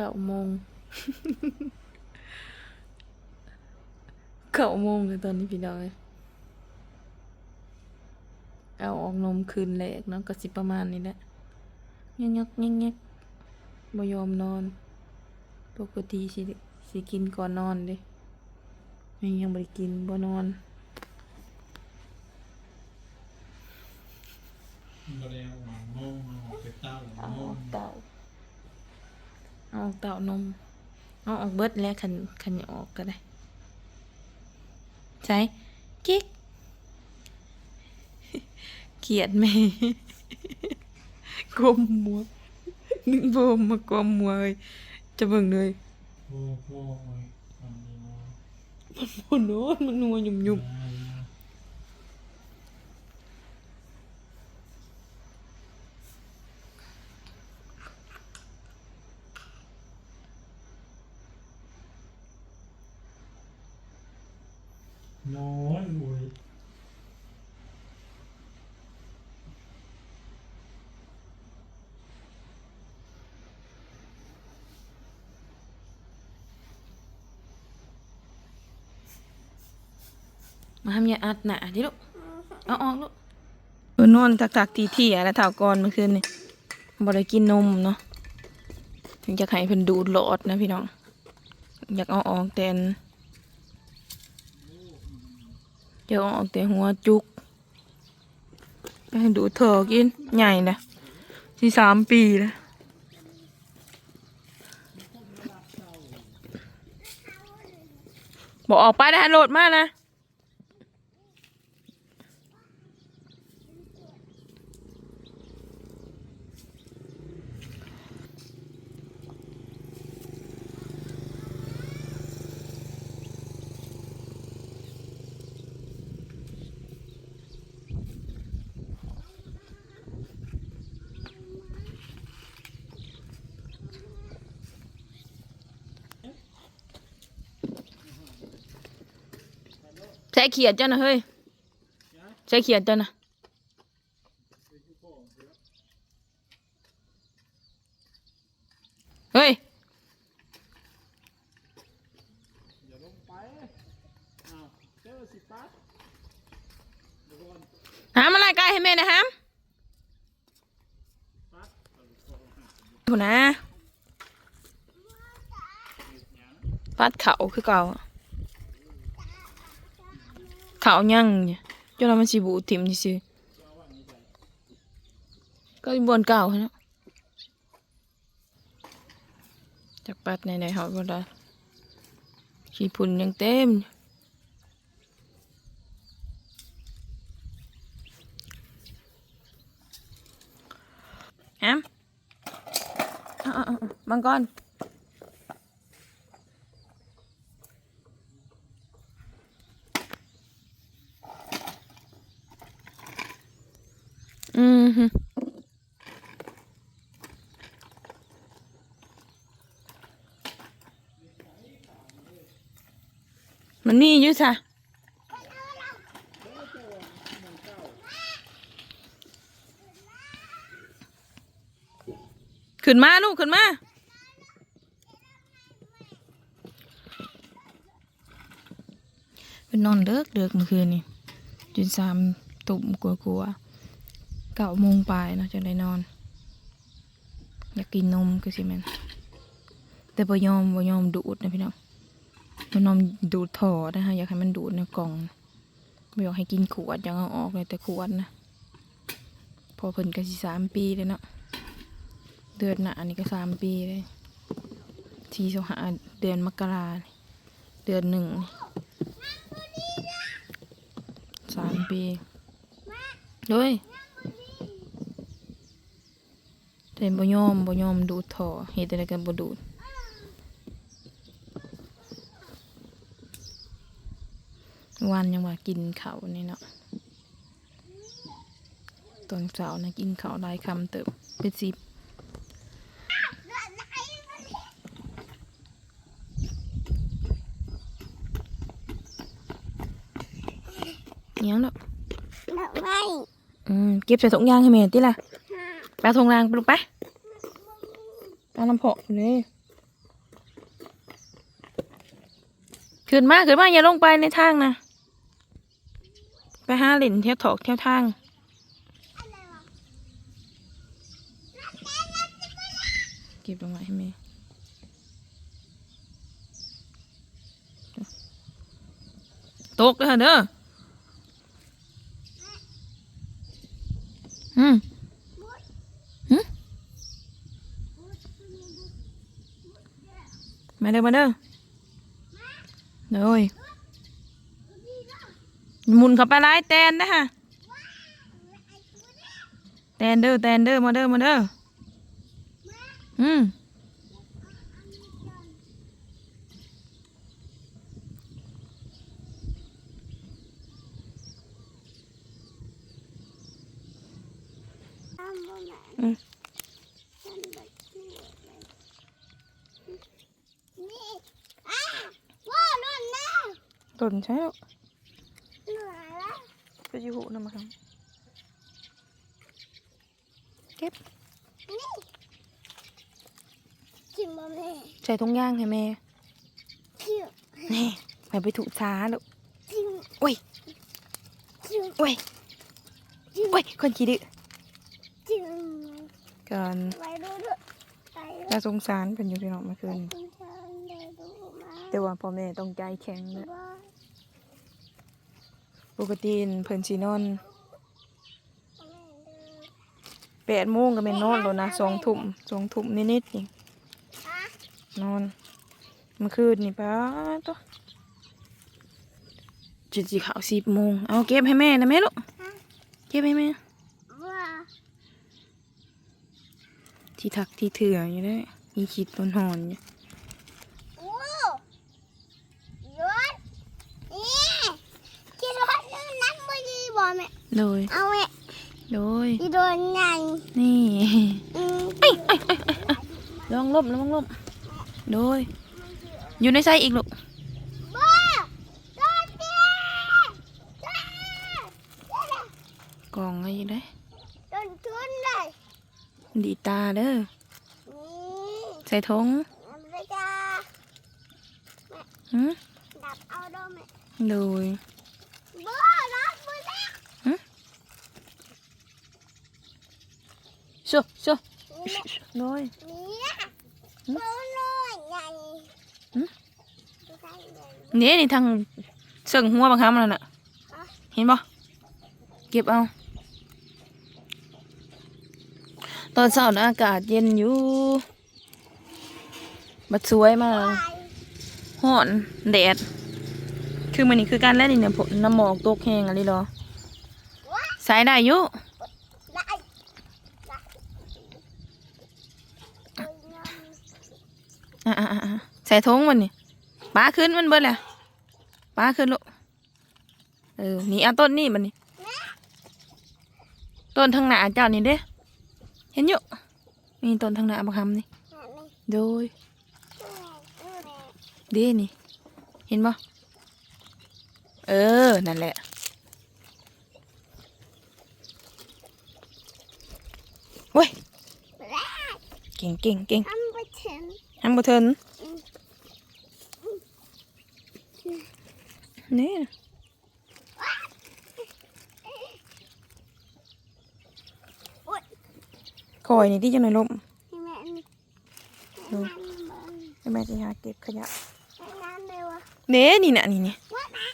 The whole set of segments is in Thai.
เก้าโมงเก้าโมงเลยตอนนี้พี่น้องเอ้ยเอาออกนมคืนแรกเนาะก็สิประมาณนี้แหละยักยักยักยักบ่ยอมนอน ปกติสิสิกินก่อนนอนเด้ยังยังบ่ได้กินบ่นอน บริเวณหวังโมงเอาออกไปเต้าหวั เอา งโม อง อกเต่า เอาออกเต่านม เอาออกเบิดแล้วคันคันอย่าออกก็ได้ ใช่กิ๊กเกลียดแม่กลมมัวนึกบ่มากลมมัวเลยจะเบิ่งเลยโอ้โหทำดีมากโอ้โหมันนัวยุ่มยุ่ม นอนโว้ย มาทำยาอัดหนาดิลูก เอาออกลูกเออนอนตักตักทีที่อะแล้วเท่าก่อนเมื่อคืนนี่บ่ได้กินนมเนาะ ถึงจะให้เพิ่นดูดหลอดนะพี่น้อง อยากเอาออกแต่อันอยากเอาออกแต่หัวจุกอยากให้ดูดเถอะกินใหญ่นะสี่สามปีแล้วบอกออกไปได้โหลดมากนะ ใช้เขียดเจ้านะเฮ้ยใช้เขียดเจ้านะเฮ้ยอย่าลงไปอ้าวเจอสิปั๊บเดี๋ยวก่อนหามอะไรไกลให้แม่นะหามปั๊บถูนะปัดเขาคือเก่าอะ เขายังเนี่ยจนเรามันสิบูถิ่มซื่อๆก็บนเก่าเนาะจากปัดในในเขาก็ได้ขี้พุ่นยังเต็มแอมมังกรอืมฮึ มันมีอยู่จ้ะขึ้นมาลูกขึ้นมาเป็นนอนเลิกเลิกเมื่อคืนนี่จนสามตุ่มกลัวกลัวๆเก้าโมงปลายเนาะจังได้นอน อยากกินนมก็สิแม่นแต่บ่ยอมบ่ยอมดูดนะพี่น้อง บ่ยอมดูดถอดนะคะอยากให้มันดูดในกล่องบ่อยากให้กินขวดอยากเอาออกเลยแต่ขวดนะพอเพิ่นก็สิสามปีเลยเนาะเดือนหน้านี่ก็สามปีเลยทีสหาเดือนมกราเดือนหนึ่งสามปีด้วยแต่บ่ยอมบ่ยอมดูดท่อเฮ็ดอะไรกันบ่ดูด วันยังว่ากินเขานี่เนาะตอนเช้านะกินเขาลายคำเติมเป็นสิบยังหรอกไม่อืมเก็บใส่ถุงยางให้แม่ติล่ะปถุงยางไปลูกไปไปลลำเพาะนี่ขึ้นมาขึ้นมาอย่าลงไปในทางนะ ไปห้าหลินเที่ยวถกเที่ยวทางเก็บลงมาให้แม่ตกเด้อเด้ออืมหึมาเด้อมาเด้อเลย หมุนเข้าไปร้ายแตนนะฮะแตนเด้อแตนเด้อมาเด้อมาเด้ออืมทำบ่แม่อืมฉันบ่เชื่อเลยนี่อ้าว้าวนั่นนะต้นใช่แล้วเหนื่อยแล้ว ไปยูหูนำมาครับเก็บนี่กินบ่แม่ใส่ถุงย่างให้แม่กินนี่ไปไปถูกช้าลูกกินอุ้ยกินอุ้ยกินอุ้ยคนขี้ดื้อกินก่อนไปดูดูไปน่าสงสารเป็นอยู่พี่น้องเมื่อคืนคุณชายได้ดูมาแต่ว่าพ่อแม่ต้องใจแข็งเลยว่า ปกติเพิ่นสินอนแม่เด้อแปดโมงก็เป็นนอนแล้วนะสองทุ่มสองทุ่มนิดๆนี่นอนเมื่อคืนนี่ป้าตัวจุดสีขาวสิบโมงเอาเก็บให้แม่นะแม่ลูกเก็บให้แม่ที่ทักที่เถื่ออยู่ได้มีขีดบนหอนอยู่ โอ้ยศนี่กินรถนึงน้ำบ่ดี บ่แม่โดยเอาแม่โดยอีโดนใหญ่นี่อืมลองลบลองลบโดยอยู่ในไส้อีกลูกบ้าโดนเตี้ยจ้าเดี๋ยวกล่องอะไรอยู่ได้โดนทุนเลยดีตาเด้อนี่ใส่ทงอเมริกาหืมดับเอาโดนแม่โดยบ้ารักมือแรก ชัวชัวนี่แม่โดยเนี่ยโดนเลยใหญ่หืมดูใส่เลยนี่นี่ทางเสิ่งหัวบางคำนั่นน่ะ เห็นบ่เก็บเอา ตอนเช้านะอากาศเย็นอยู่ บัดสวยมากไปฮ้อนแดด คือมันนี่คือการเล่นนี่เนี่ยผลน้ำหมอกตกแห้งอะไรหรอว้าสายได้อยู่ ได้ได้โอ้ยน้ำ อะอะอะใส่ทงมันนี่ป้าขึ้นมันเบิดแหละป้าขึ้นลูกเออนี่เอาต้นนี่มันนี่ต้นทางหน้าเจ้านี่เด้ เห็นอยู่นี่ต้นทางหน้าบักคำนี่โดยดูแม่เด้นี่ เห็นบ่เออ นั่นแหละเว้ยเก่งเก่งเก่ง ทำไปถึงทำบ่เทินอืมนี่โอ๊ยคอยนี่ที่จะหน่อยลมให้แม่นี่ดูให้น้ำมันให้แม่จะหาเก็บขยะให้น้ำเลยวะเด้นี่น่ะนี่นี่ว่านะ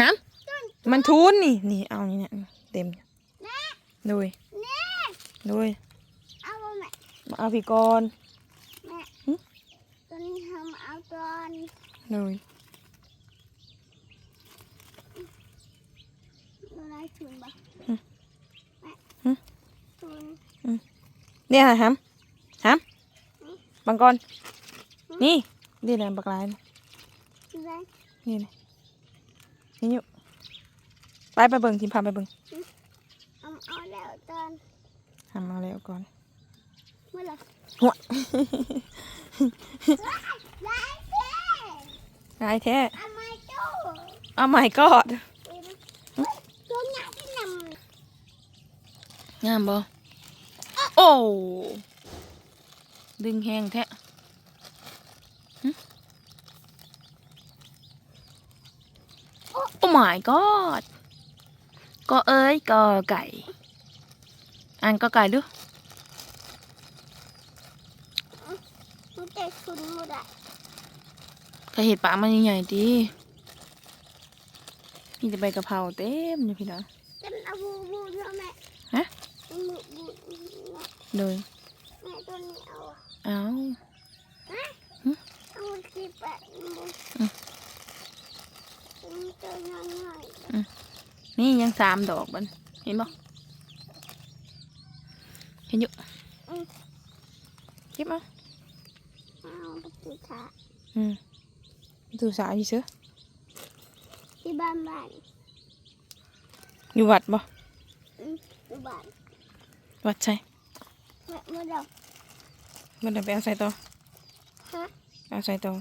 ฮะต้นมันทุนนี่นี่เอานี่เนี่ยเต็มแม่โดยแม่โดยเอาบ่แม่มาเอาพี่ก่อนแม่หึตัว นี้ทำเอาตอนโดยดูไรทุนบ่หึแม่หึทุนเนี่ยฮะฮัมฮัมบังกรนี่นี่แหละบักลายนะดูไรนี่นะนี่อยู่ไปไปเบิ่งทีมพาไปเบิ่งเอาเอาแล้วตอนทำมาแล้วก่อนเมื่อไหร่หัวไรเท่ ลายแท้เอาไม้ตู้เอาใหม่กอดตัวใหญ่ที่นงามบ่โอ้ ดึงแหงแท้หึโอ้ my god ก็เอ้ยก็ไก่อ่านก็ไก่ดู มันจะชุนหมดอะ เคยเห็ดปลามันใหญ่ๆดีมีแต่ใบกะเพราเต็มเลยพี่น้องจะเอาบูบูเท่าแม่ฮะบูบูแม่โดยแม่ตัวนี้เอาอะเอาเอาที่แปะบูอืมมันตัวน้อยนี่ยังสามดอกบันเห็นบ่เห็นอยู่เก็บมาๆเอาไปติดขาอืม ดูสายอยู่เสือที่บ้านบ้านอยู่วัดบ่อืมที่บ้านวัดใช่แม่เมื่อเรามันจะไปเอาใส่ต่อฮะเอาใส่ต่อ